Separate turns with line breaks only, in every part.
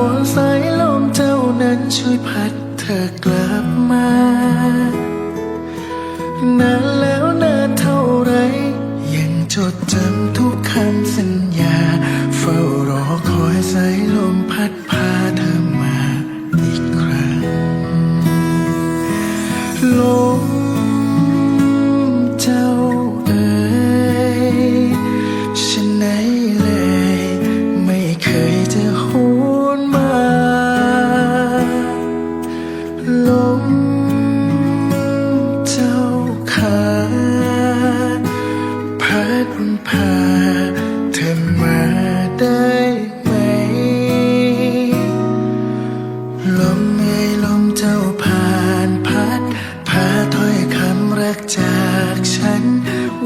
วอนสายลมเจ้านั้นช่วยพัดเธอกลับมานานแล้วนานเท่าไร ยังจดจำทุกคำสัญญา เฝ้ารอคอยสายลมพัดพาเธอมาอีกครั้งล เอ่ยลมเจ้าผ่านพัดพาถ้อยคำรักจากฉัน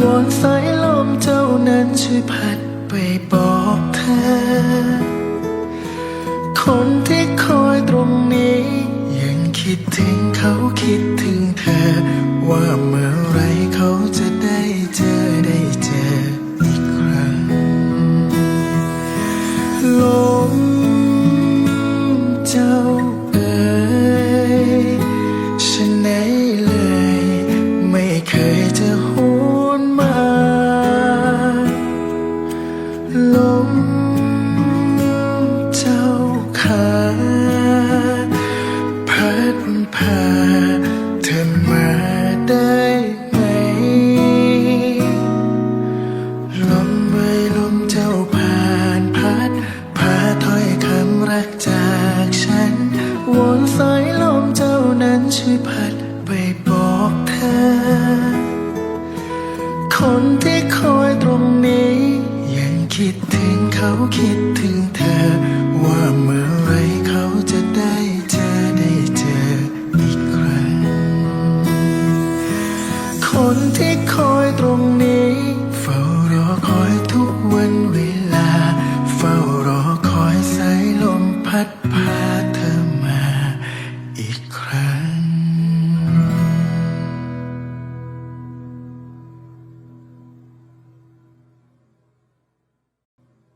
วอนสายลมเจ้านั้นช่วยพัดไปบอกเธอ คนที่คอยตรงนี้ ยังคิดถึงเขาคิดถึงเธอว่าเมื่อ ช่วยพัดไปบอกเธอ คนที่คอยตรงนี้ ยังคิดถึงเขาคิดถึงเธอ ว่าเมื่อไรเขาจะได้เจอได้เจออีกครั้ง คนที่คอยตรงนี้ เฝ้ารอคอยทุกวันเว